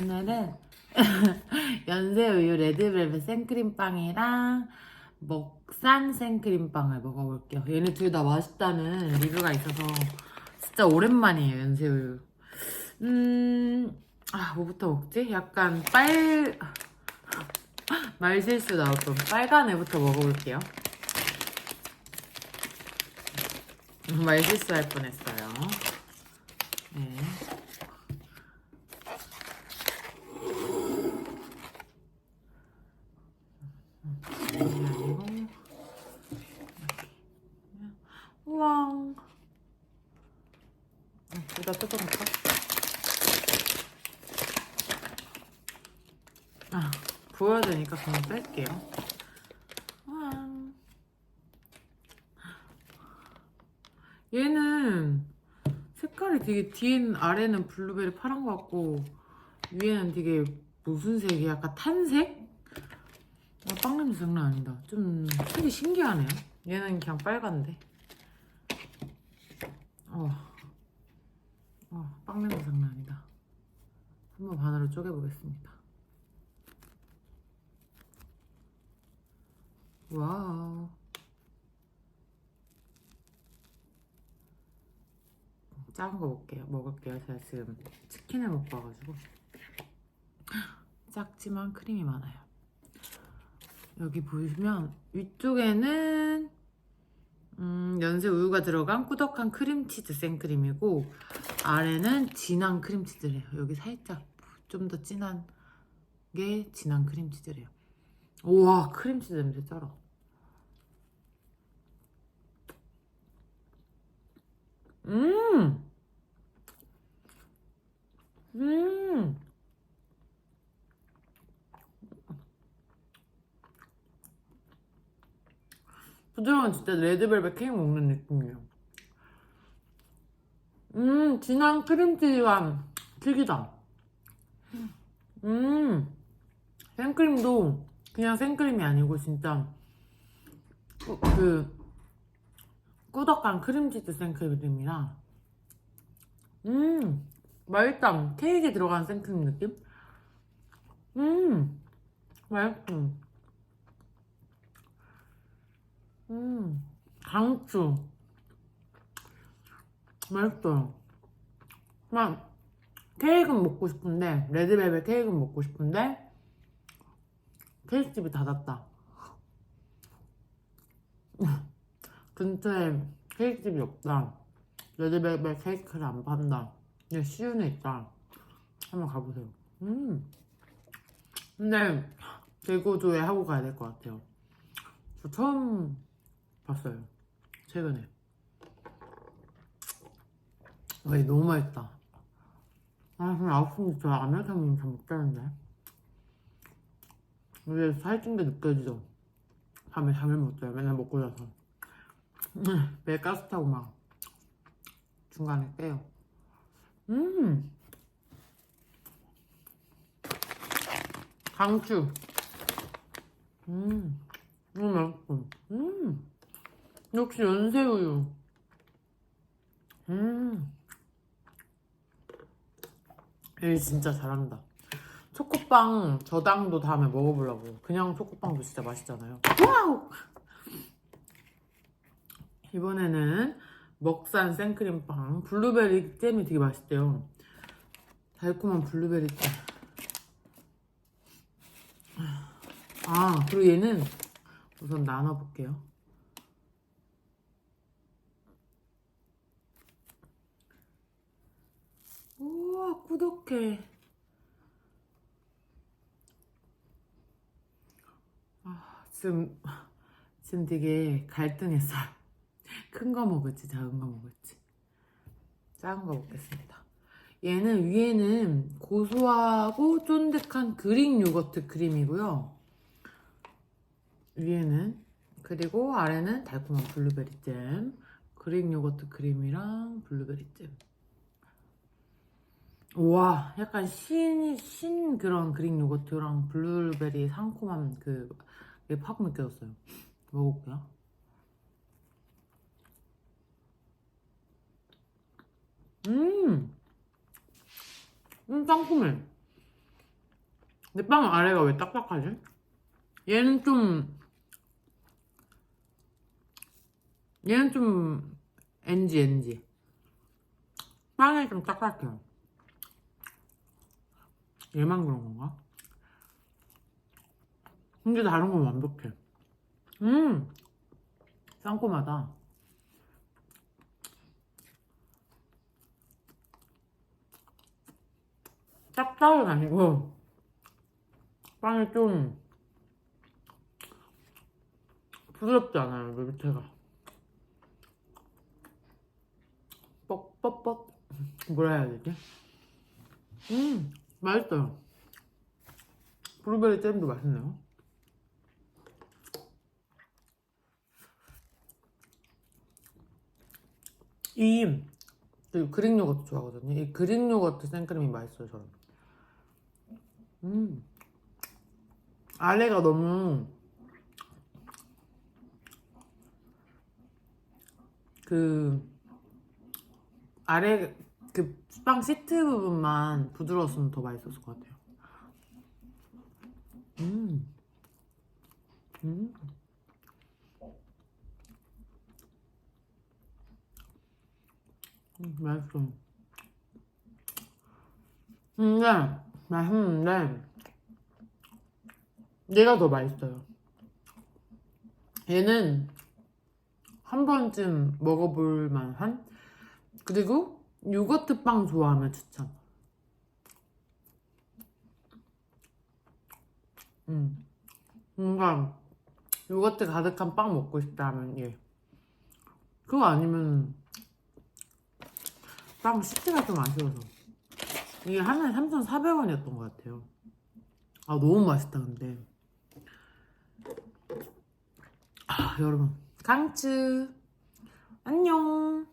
오늘은 연세우유 레드벨벳 생크림빵이랑 먹산 생크림빵을 먹어볼게요. 얘네 둘 다 맛있다는 리뷰가 있어서 진짜 오랜만이에요, 연세우유. 음, 아, 뭐부터 먹지? 약간 빨, 말실수 나왔던 빨간 애부터 먹어볼게요. 말실수 할 뻔했어요. 네. 그리고 우와 여기다 뜯어볼까? 아 부어야 되니까 그냥 뺄게요 우와 얘는 색깔이 되게 뒤에는 아래는 블루베리 파란 것 같고 위에는 되게 무슨 색이야? 약간 탄색? 아, 빵 냄새 장난 아니다. 좀 색이 신기하네요. 얘는 그냥 빨간데. 어, 어, 빵 냄새 장난 아니다. 한번 반으로 쪼개보겠습니다. 와우. 작은 거 먹게요. 먹을게요. 제가 지금 치킨을 먹고 와가지고 작지만 크림이 많아요. 여기 보시면 위쪽에는 음, 연세 우유가 들어간 꾸덕한 크림치즈 생크림이고 아래는 진한 크림치즈래요. 여기 살짝 좀 더 진한 게 진한 크림치즈래요. 우와 크림치즈 냄새 쩔어. 음! 음! 부드러운 진짜 레드벨벳 케이크 먹는 느낌이에요. 음, 진한 크림치즈와 튀기다. 음, 생크림도 그냥 생크림이 아니고 진짜 꾸- 그 꾸덕한 크림치즈 생크림이라 음, 맛있다. 케이크에 들어간 생크림 느낌? 음, 맛있어. 음, 강추. 맛있어요. 막, 케이크는 먹고 싶은데, 레드벨벳 케이크는 먹고 싶은데, 케이크집이 닫았다. 근처에 케이크집이 없다. 레드벨벳 케이크를 안 판다. 근데 시윤에 있다. 한번 가보세요. 음. 근데, 대구조에 하고 가야 될 것 같아요. 저 처음 봤어요. 최근에. 와, 이 너무 맛있다. 아, 그럼 아홉 저 아메리카노 잘 먹자는데. 이게 살찐 게 느껴지죠? 밤에 잠을 못 자요. 맨날 먹고 자서. 음, 매일 가스 타고 막 중간에 빼요. 음! 강추. 음, 너무 맛있어. 음! 역시 연새우유. 음. 얘 진짜 잘한다. 초코빵 저당도 다음에 먹어보려고. 그냥 초코빵도 진짜 맛있잖아요. 와우! 이번에는 먹산 생크림빵. 블루베리 잼이 되게 맛있대요. 달콤한 블루베리 잼. 아, 그리고 얘는 우선 나눠볼게요. 꾸덕해. 아, 지금 지금 되게 갈등했어요 큰 거 먹을지 작은 거 먹을지. 작은 거 먹겠습니다. 얘는 위에는 고소하고 쫀득한 그릭 요거트 크림이고요. 위에는 그리고 아래는 달콤한 블루베리 잼. 그릭 요거트 크림이랑 블루베리 잼 와, 약간 신, 신 그런 그릭 요거트랑 블루베리 상콤한 그, 게 팍 느껴졌어요. 먹어볼게요. 음! 음, 상콤해. 내 빵 아래가 왜 딱딱하지? 얘는 좀 얘는 좀 NG NG 빵이 좀 딱딱해요 얘만 그런 건가? 근데 다른 건 완벽해. 음! 상콤하다. 딱딱은 아니고 빵이 좀 부드럽지 않아요 밑에가. 뻑뻑뻑. 뭐라 해야 되지? 음 맛있어요 블루베리 잼도 맛있네요. 이 그릭 요거트 좋아하거든요. 이 그릭 요거트 생크림이 맛있어요 저는. 음. 아래가 너무 그 아래 그 빵 시트 부분만 부드러웠으면 더 맛있었을 것 같아요. 음, 음, 음 맛있어. 근데 맛있는데 얘가 더 맛있어요. 얘는 한 번쯤 먹어볼 만한 그리고 요거트 빵 좋아하면 추천. 음, 뭔가 요거트 가득한 빵 먹고 싶다 하면 얘. 그거 아니면 빵 시트가 좀 아쉬워서 이게 하나에 3,400원이었던 것 같아요. 아 너무 맛있다 근데. 아 여러분 깡츠 안녕.